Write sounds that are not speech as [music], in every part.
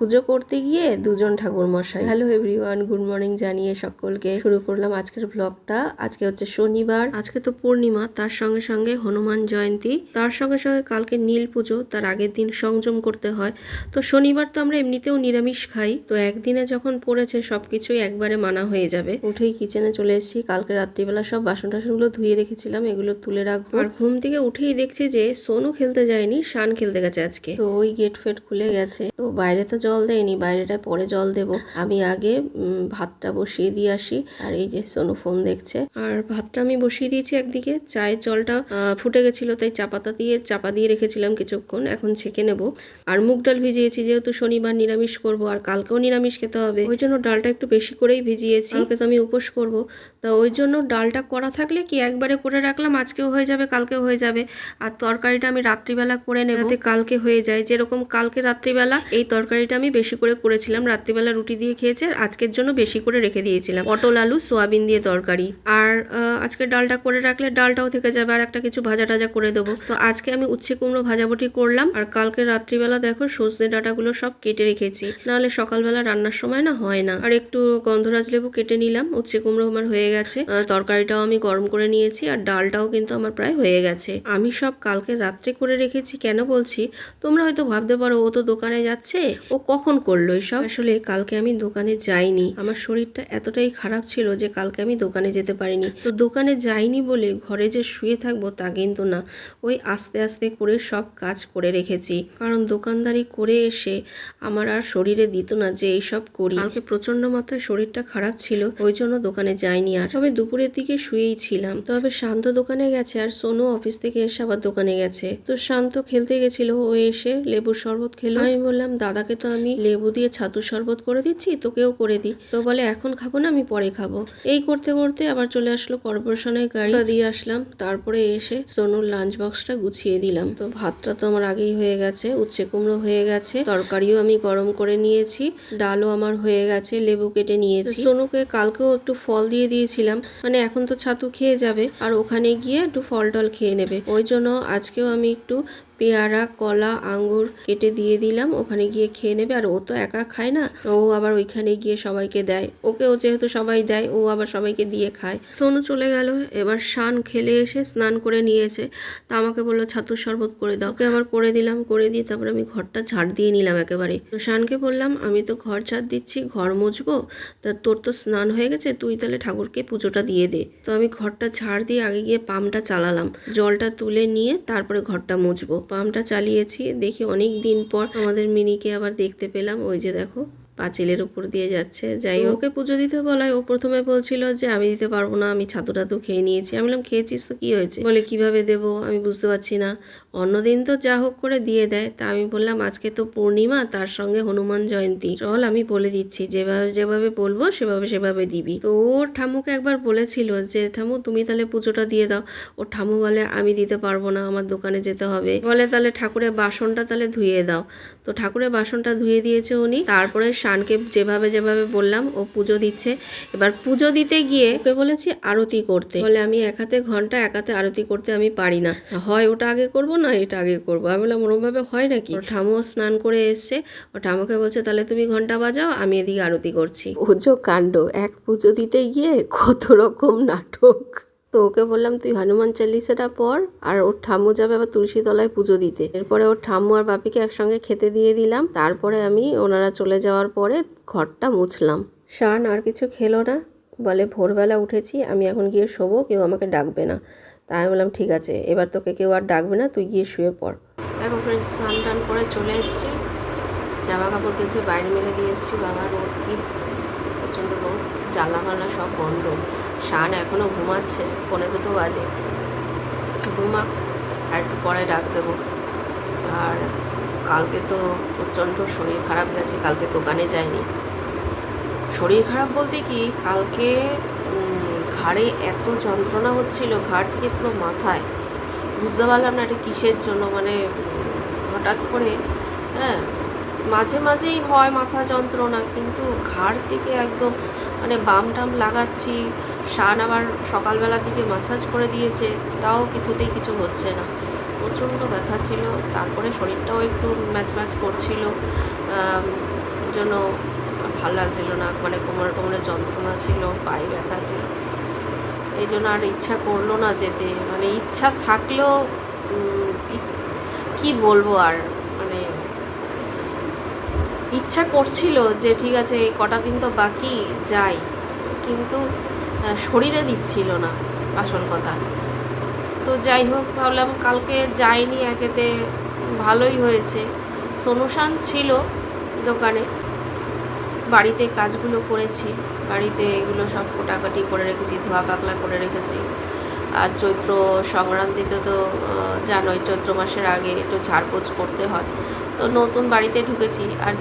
পুজো করতে গিয়ে দুজন ঠাকুর মশাই হ্যালো এভরিওয়ান গুড মর্নিং জানিয়ে সকলকে শুরু করলাম আজকের ব্লগটা আজকে হচ্ছে শনিবার আজকে তো পূর্ণিমা তার সঙ্গে সঙ্গে হনুমান জয়ন্তী তার সঙ্গে সঙ্গে কালকে নীল পুজো তার আগের দিন সংযম করতে হয়। তো শনিবার তো আমরা এমনিতেও নিরামিষ খাই তো একদিনে যখন পড়েছে সবকিছুই একবারে মানা হয়ে যাবে। উঠেই কিচেনে চলে এসেছি কালকে রাত্রিবেলা সব বাসন টাসনগুলো ধুয়ে রেখেছিলাম এগুলো তুলে রাখব। আর ঘুম থেকে উঠেই দেখছি যে সোনু খেলতে যায়নি শান খেলতে গেছে আজকে। তো ওই গেট ফেট খুলে গেছে। তো বাইরে তো জল দেয়নি, বাইরেটা পরে জল দেব। আমি আগে ভাতটা বসিয়ে দিয়ে আসি। আর এই যে সোনু ফোন দেখছে। আর ভাতটা আমি বসিয়ে দিয়েছি একদিকে। চায়ের জলটা ফুটে গেছিল, তাই চাপাতা দিয়ে, চাপা দিয়ে রেখেছিলাম কিছুক্ষণ। এখন ছেঁকে নেব। আর মুগ ডাল ভিজিয়েছি, যেহেতু শনিবার নিরামিষ করব, আর কালকেও নিরামিষ খেতে হবে। ওই জন্য ডালটা একটু বেশি করেই ভিজিয়েছি। কালকে তো আমি উপোস করব। তা ওই জন্য ডালটা করা থাকলে কি একবারে করে রাখলাম? আজকেও হয়ে যাবে, কালকেও হয়ে যাবে। আর তরকারিটা আমি রাত্রিবেলা করে নেব। কালকে হয়ে যায়। যেরকম কালকে রাত্রিবেলা এই তরকারিটা আমি বেশি করে করেছিলাম রাত্রিবেলা রুটি দিয়ে খেয়েছে আর আজকের জন্য বেশি করে রেখে দিয়েছিলাম। পটল, আলু, সোয়াবিন দিয়ে তরকারি। আর আজকে ডালটা করে রাখলে ডালটাও থেকে যাবে আর একটা কিছু ভাজা টাজা করে দেবো। তো আজকে আমি উচ্ছে কুমড়ো ভাজাবুটি করলাম আর কালকে রাত্রিবেলা দেখো সজনে ডাঁটাগুলো সব কেটে রেখেছি। নাহলে সকালবেলা রান্নার সময় না হয় না। আর একটু গন্ধরাজ লেবু কেটে নিলাম, উচ্ছে কুমড়ো আমার হয়ে গেছে। তরকারিটাও আমি গরম করে নিয়েছি আর ডালটাও কিন্তু আমার প্রায় হয়ে গেছে। আমি সব কালকে রাত্রে করে রেখেছি কেন বলছি? তোমরা হয়তো ভাবতে পারো, ও তো দোকানে যাচ্ছে, ও কখন করল এসব? আসলে কালকে আমি দোকানে যাইনি। আমার শরীরটা এতটাই খারাপ ছিল যে কালকে আমি দোকানে যেতে পারিনি। তো দোকানে যাইনি বলে ঘরে যে শুয়ে থাকব তা কিন্তু না। ওই আস্তে আস্তে করে সব কাজ করে রেখেছি। কারণ দোকানদারি করে এসে আমার আর শরীরে দিত না যে এইসব করি। কালকে প্রচণ্ড মাত্রায় শরীরটা খারাপ ছিল, ওই জন্য দোকানে যাইনি আর। তবে দুপুরের দিকে শুয়েই ছিলাম। তবে শান্ত দোকানে গেছে আর সোনু অফিস থেকে এসে আবার দোকানে গেছে। তো শান্ত খেলতে গেছিল। ও এসে লেবুর শরবত খেলো। আমি বললাম, দাদাকে তো লেবু দিয়ে ছাতুর শরবত করে দিচ্ছি তোকেও করে দিই। তো বলে এখন খাব না আমি পরে খাব। এই করতে করতে আবার চলে আসলো কর্পোরেশনের গাড়ি। দিয়ে আসলাম। তারপরে এসে সোনুর লাঞ্চ বক্সটা গুছিয়ে দিলাম। তো ভাতটা তো আমার আগেই হয়ে গেছে উচ্ছে কুমড়ো হয়ে গেছে। তরকারিও আমি গরম করে নিয়েছি ডালও আমার হয়ে গেছে লেবু কেটে নিয়েছি। সোনুকে কালকেও একটু ফল দিয়ে দিয়েছিলাম। মানে এখন তো ছাতু খেয়ে যাবে আর ওখানে গিয়ে একটু ফল টল খেয়ে নেবে। ওই জন্য আজকেও আমি একটু পেয়ারা, কলা, আঙ্গুর কেটে দিয়ে দিলাম। ওখানে গিয়ে খেয়ে নেবে। আর ও তো একা খায় না। ও আবার ওইখানে গিয়ে সবাইকে দেয়। ওকে ও যেহেতু সবাই দেয়, ও আবার সবাইকে দিয়ে খায়। সোনু চলে গেল। এবার শান খেলে এসে স্নান করে নিয়েছে। তা আমাকে বলল, ছাতুর শরবত করে দাও। ওকে আবার করে দিলাম, করে দিয়ে তারপর আমি ঘরটা ঝাড় দিয়ে নিলাম একেবারে। তো শানকে বললাম, আমি তো ঘর ঝাড় দিচ্ছি, ঘর মুছবো। তা তোর তো স্নান হয়ে গেছে, তুই তাহলে ঠাকুরকে পুজোটা দিয়ে দে। তো আমি ঘরটা ঝাড় দিয়ে আগে গিয়ে পাম্পটা চালালাম। জলটা তুলে নিয়ে তারপরে ঘরটা মুছবো। পাম্পটা চালিয়েছি দেখি অনেক দিন পর আমাদের মিনিকে আবার দেখতে পেলাম। ওই যে দেখো। পাঁচিলের উপর দিয়ে যাচ্ছে। যাই ওকে পুজো দিতে বলায় ও প্রথমে বলছিল যে আমি দিতে পারব না আমি ছাতু টাতু খেয়ে নিয়েছি। আমি বললাম খেয়েছিস তো কি হয়েছে? বলে কীভাবে দেব? আমি বুঝতে পারছি না। অন্যদিন তো যা হোক করে দিয়ে দেয়। তা আমি বললাম আজকে তো পূর্ণিমা তার সঙ্গে হনুমান জয়ন্তী। চল আমি বলে দিচ্ছি যেভাবে যেভাবে বলব সেভাবে সেভাবে দিবি। তো ওর ঠামুকে একবার বলেছিল যে ঠামু তুমি তাহলে পুজোটা দিয়ে দাও। ওর ঠামু বলে আমি দিতে পারব না আমার দোকানে যেতে হবে। বলে তাহলে ঠাকুরের বাসনটা তাহলে ধুয়ে দাও। তো ঠাকুরের বাসনটা ধুয়ে দিয়েছে উনি। তারপরে শানকে যেভাবে যেভাবে বললাম, ও পুজো দিচ্ছে। এবার পুজো দিতে গিয়ে ওকে বলেছি আরতি করতে। বলে আমি এক হাতে ঘণ্টা, এক হাতে আরতি করতে আমি পারি না। হয় ওটা আগে করব না, এটা আগে করব। আমি বললাম, ওরমভাবে হয় নাকি? ঠামুও স্নান করে এসছে। ও ঠামুকে বলছে, তাহলে তুমি ঘণ্টা বাজাও, আমি এদিকে আরতি করছি। পুজো কাণ্ড। এক পুজো দিতে গিয়ে কত রকম নাটক। তো ওকে বললাম, তুই হনুমান চালিসাটা পর আর ওর ঠাম্মু যাবে আবার তুলসী তলায় পুজো দিতে। এরপরে ওর ঠাম্মু আর বাপিকে একসঙ্গে খেতে দিয়ে দিলাম। তারপরে আমি ওনারা চলে যাওয়ার পরে ঘরটা মুছলাম। শান আর কিছু খেলো না। বলে, ভোরবেলা উঠেছি, আমি এখন গিয়ে শোবো, কেউ আমাকে ডাকবে না। তাই আমি বললাম, ঠিক আছে, এবার তোকে কেউ আর ডাকবে না, তুই গিয়ে শুয়ে পড়। দেখো ফ্রেন্ড স্নান টান করে চলে এসেছি। জামা কাপড় কিছু বাইরে মেলে দিয়ে এসেছি। বাবা রোদ কি প্রচণ্ড রোদ। ফাল্লা সব বন্ধ। শান এখনও ঘুমাচ্ছে, পনে দুটো বাজে। ঘুমা, আর একটু পরে ডাক দেবো। আর কালকে তো প্রচণ্ড শরীর খারাপ গেছে, কালকে দোকানে যায়নি শরীর খারাপ বলতে কি, কালকে ঘাড়ে এত যন্ত্রণা হচ্ছিল, ঘাড় থেকে পুরো মাথায়। বুঝতে পারলাম না এটা কিসের জন্য মানে হঠাৎ করে হ্যাঁ মাঝে মাঝেই হয় মাথা যন্ত্রণা, কিন্তু ঘাড় থেকে একদম মানে বাম টাম লাগাচ্ছি। শান আবার সকালবেলা থেকে মাসাজ করে দিয়েছে, তাও কিছুতেই কিছু হচ্ছে না। প্রচণ্ড ব্যথা ছিল, তারপরে শরীরটাও একটু ম্যাচ ম্যাচ করছিল। জন্য ভালো লাগছিল না মানে কোমরে কোমরে যন্ত্রণা ছিল, পায়ে ব্যথা ছিল। এই জন্য আর ইচ্ছা করল না যেতে। মানে ইচ্ছা থাকলেও কি বলব আর? ইচ্ছা করছিল যে ঠিক আছে, এই কটা দিন তো বাকি, যাই। কিন্তু শরীরে দিচ্ছিল না আসল কথা। তো যাই হোক, ভাবলাম কালকে যাইনি একেতে, ভালোই হয়েছে। সোনুশান ছিল দোকানে, বাড়িতে কাজগুলো করেছি, বাড়িতে এগুলো সব কোটাকাটি করে রেখেছি, ধোয়া পাকলা করে রেখেছি। আর চৈত্র সংক্রান্তিতে তো জানোই চৈত্র মাসের আগে একটু ঝাড়পোছ করতে হয়। তো নতুন বাড়িতে ঢুকেছি আর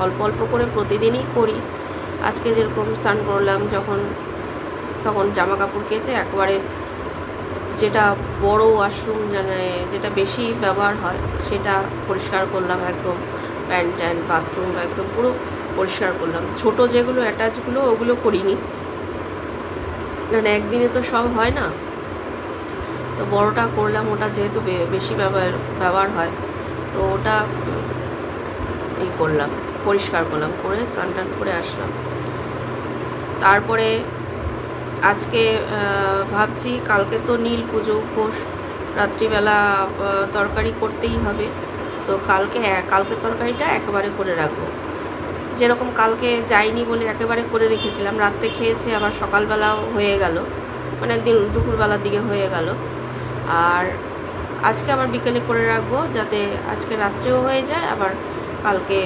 অল্প অল্প করে প্রতিদিনই করি। আজকে যেরকম স্নান করলাম, যখন, তখন জামা কাপড় কেচে একবারে যেটা বড় ওয়াশরুম মানে যেটা বেশি ব্যবহার হয়, সেটা পরিষ্কার করলাম একদম। প্যান্ট ট্যান্ট, বাথরুম একদম পুরো পরিষ্কার করলাম। ছোট যেগুলো অ্যাটাচগুলো ওগুলো করিনি। মানে একদিনে তো সব হয় না? তো বড়টা করলাম, ওটা যেহেতু বেশি ব্যবহার ব্যবহার হয়। তো ওটা এই করলাম, পরিষ্কার করলাম, করে স্নান টান করে আসলাম। তারপরে আজকে ভাবছি কালকে তো নীল পুজো উপোস, রাত্রিবেলা তরকারি করতেই হবে। তো কালকে এক- কালকে তরকারিটা একেবারে করে রাখব। যেরকম কালকে যাইনি বলে একেবারে করে রেখেছিলাম, রাত্রে খেয়েছে, আবার সকালবেলাও হয়ে গেল। মানে দিন, দুপুরবেলার দিকে হয়ে গেল। আর আজকে আবার বিকেলে করে রাখব যাতে আজকে রাত্রেও হয়ে যায়, আবার কালকে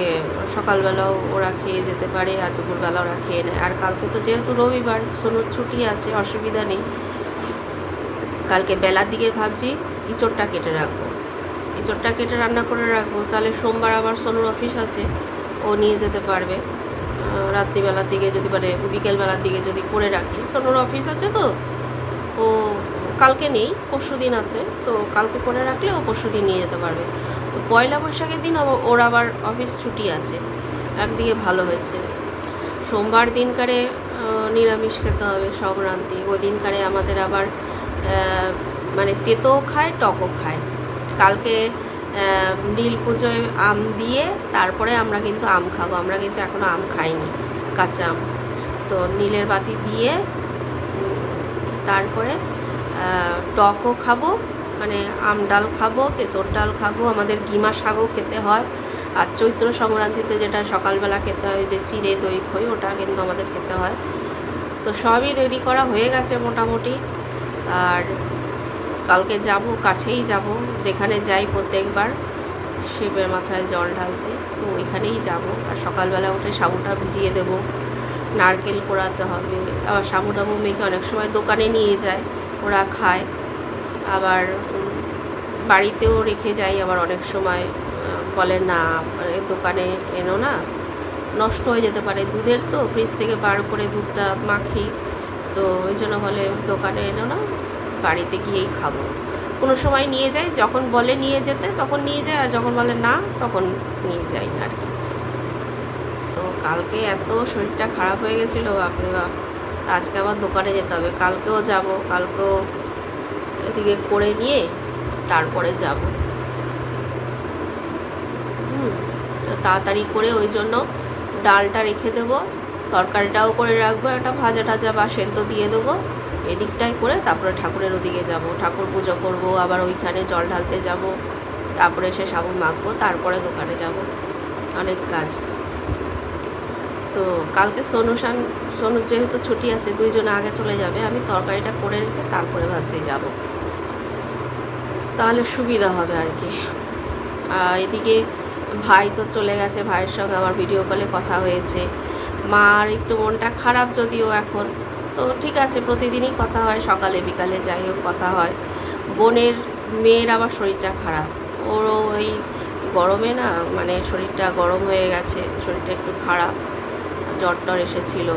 সকালবেলাও ওরা খেয়ে যেতে পারে আর দুপুরবেলা ওরা খেয়ে নেয়। আর কালকে তো যেহেতু রবিবার সোনুর ছুটি আছে, অসুবিধা নেই। কালকে বেলার দিকে ভাবছি ইঁচড়টা কেটে রাখব। ইঁচড়টা কেটে রান্না করে রাখব, তাহলে সোমবার আবার সোনুর অফিস আছে, ও নিয়ে যেতে পারবে। রাত্রিবেলার দিকে যদি মানে বিকেলবেলার দিকে যদি করে রাখি। সোনুর অফিস আছে তো, ও কালকে নেই, পরশু দিন আছে, তো কালকে করে রাখলে ও পরশু দিন নিয়ে যেতে পারবে। তো পয়লা বৈশাখের দিন ওর আবার অফিস ছুটি আছে, একদিকে ভালো হয়েছে। সোমবার দিনকারে নিরামিষ খেতে হবে, সংক্রান্তি। ওই দিনকারে আমাদের আবার মানে তেতোও খায়, টকও খায়। কালকে নীল পুজোয় আম দিয়ে, তারপরে আমরা কিন্তু আম খাব। আমরা কিন্তু এখনও আম খাইনি, কাঁচা আম। তো নীলের বাতি দিয়ে তারপরে টকও খাব মানে আম ডাল খাব, তেঁতোর ডাল খাব, আমাদের গিমা শাকও খেতে হয়। আর চৈত্র সংক্রান্তিতে যেটা সকালবেলা খেতে হয়, যে চিড়ে দই খই, ওটা কিন্তু আমাদের খেতে হয়। তো সবই রেডি করা হয়ে গেছে মোটামুটি। আর কালকে যাব, কাছেই যাব, যেখানে যাই প্রত্যেকবার, শিবের মাথায় জল ঢালতে, তো ওইখানেই যাব। আর সকালবেলা উঠে সাবুটা ভিজিয়ে দেব। নারকেল পোড়াতে হবে। আবার সাবু টাবু মেখে অনেক সময় দোকানে নিয়ে যায়। ওরা খায়। আবার বাড়িতেও রেখে যাই আবার অনেক সময় বলে না দোকানে এনো না, নষ্ট হয়ে যেতে পারে দুধের তো ফ্রিজ থেকে বার করে দুধটা মাখি। তো ওই জন্য বলে, দোকানে এনো না, বাড়িতে গিয়েই খাব। কোনো সময় নিয়ে যাই, যখন বলে নিয়ে যেতে, তখন নিয়ে যায়, আর যখন বলে না, তখন নিয়ে যাই না আর কি। তো কালকে এত শরীরটা খারাপ হয়ে গেছিল, বাপরে বাপ। আজকে আবার দোকানে যেতে হবে। কালকেও যাব, কালকেও এদিকে করে নিয়ে তারপরে যাব। হুম তাড়াতাড়ি করে ওই জন্য ডালটা রেখে দেবো, তরকারিটাও করে রাখব একটা ভাজা টাজা বা সেদ্ধ দিয়ে দেবো। এদিকটাই করে তারপরে ঠাকুরের ওদিকে যাব। ঠাকুর পুজো করব, আবার ওইখানে জল ঢালতে যাব, তারপরে এসে সাবু মাখবো, তারপরে দোকানে যাব। অনেক কাজ। তো কালকে সোনুশান সোনুর যেহেতু ছুটি আছে, দুইজন আগে চলে যাবে, আমি তরকারিটা করে রেখে তারপরে ভাবছি যাব। তাহলে সুবিধা হবে আর কি। এদিকে ভাই তো চলে গেছে, ভাইয়ের সঙ্গে আমার ভিডিও কলে কথা হয়েছে। মার একটু মনটা খারাপ যদিও এখন। তো ঠিক আছে, প্রতিদিনই কথা হয়, সকালে বিকালে যাই হোক কথা হয়। বোনের, মেয়ের আবার শরীরটা খারাপ। ওরও ওই গরমে না মানে শরীরটা গরম হয়ে গেছে, শরীরটা একটু খারাপ। জ্বর টর এসেছিল।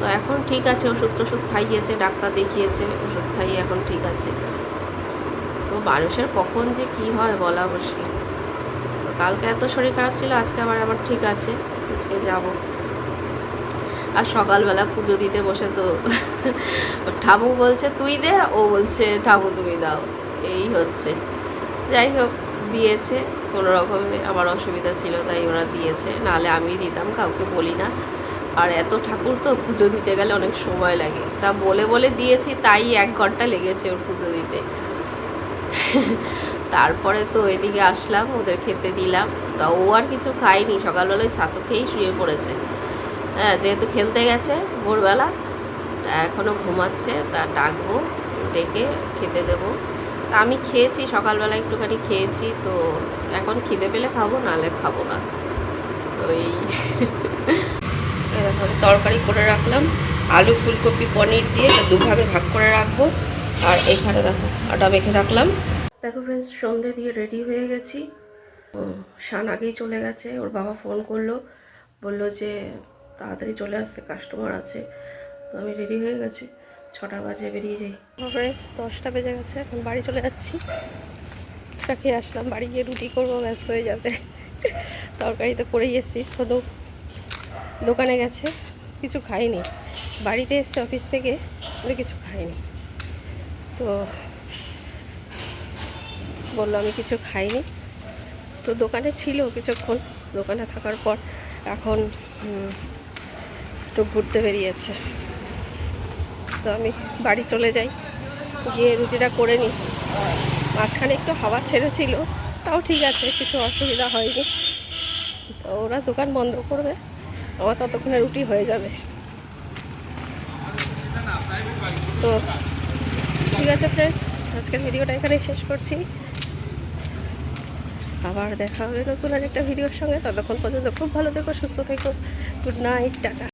তো এখন ঠিক আছে ওষুধ টষুধ খাইয়েছে, ডাক্তার দেখিয়েছে, ওষুধ খাইয়ে এখন ঠিক আছে। তো মানুষের কখন যে কি হয় বলা মুশকিল। তো কালকে এত শরীর খারাপ ছিল, আজকে আবার আবার ঠিক আছে, আজকে যাব। আর সকালবেলা পুজো দিতে বসে তো [laughs] ঠামু বলছে, তুই দে। ও বলছে ঠামু তুমি দাও। এই হচ্ছে। যাই হোক, দিয়েছে। কোনো রকমে আমার অসুবিধা ছিল, তাই ওরা দিয়েছে। নাহলে আমি দিতাম, কাউকে বলি না। আর এত ঠাকুর তো পুজো দিতে গেলে অনেক সময় লাগে। তা বলে বলে দিয়েছি, তাই এক ঘণ্টা লেগেছে ওর পুজো দিতে। তারপরে তো এদিকে আসলাম, ওদের খেতে দিলাম। তা ও আর কিছু খায়নি, সকালবেলায় ছাতু খেয়েই শুয়ে পড়েছে। হ্যাঁ যেহেতু খেলতে গেছে ভোরবেলা, তা এখনও ঘুমাচ্ছে, তা ডাকবো, ডেকে খেতে দেবো। তা আমি খেয়েছি সকালবেলা একটুখানি খেয়েছি, তো এখন খিদে পেলে খাব, নাহলে খাব না। তো এই [laughs] এরকম তরকারি করে রাখলাম, আলু, ফুলকপি, পনির দিয়ে এটা দুভাগে ভাগ করে রাখব। আর এখানে দেখো, আটা মেখে রাখলাম। দেখো ফ্রেন্ডস সন্ধে দিয়ে রেডি হয়ে গেছি। শান আগেই চলে গেছে, ওর বাবা ফোন করল, বলল যে তাড়াতাড়ি চলে আসতে কাস্টমার আছে। তো আমি রেডি হয়ে গেছি, ছটা বাজে, বেরিয়ে যাই। ফ্রেন্ডস দশটা বেজে গেছে, এখন বাড়ি চলে যাচ্ছি। খেয়ে আসলাম, বাড়ি গিয়ে রুটি করব ব্যস্ত হয়ে যাবে। তরকারি তো করেই এসছি শুধু দোকানে গেছে, কিছু খাইনি। বাড়িতে এসছে অফিস থেকে কিছু খাইনি। তো বলল আমি কিছু খাইনি। তো দোকানে ছিল কিছুক্ষণ, দোকানে থাকার পর এখন একটু ঘুরতে বেরিয়েছে। তো আমি বাড়ি চলে যাই, গিয়ে রুটিটা করে নিই। মাঝখানে একটু হাওয়া ছেড়েছিল, তাও ঠিক আছে, কিছু অসুবিধা হয়নি। তো ওরা দোকান বন্ধ করবে। আমার ততক্ষণে রুটি হয়ে যাবে। তো, ঠিক আছে ফ্রেন্ডস আজকের ভিডিওটা এখানেই শেষ করছি। আবার দেখা হবে নতুন আরেকটা ভিডিওর সঙ্গে। ততক্ষণ পর্যন্ত খুব ভালো থেকো, সুস্থ থেকো। Good night tata.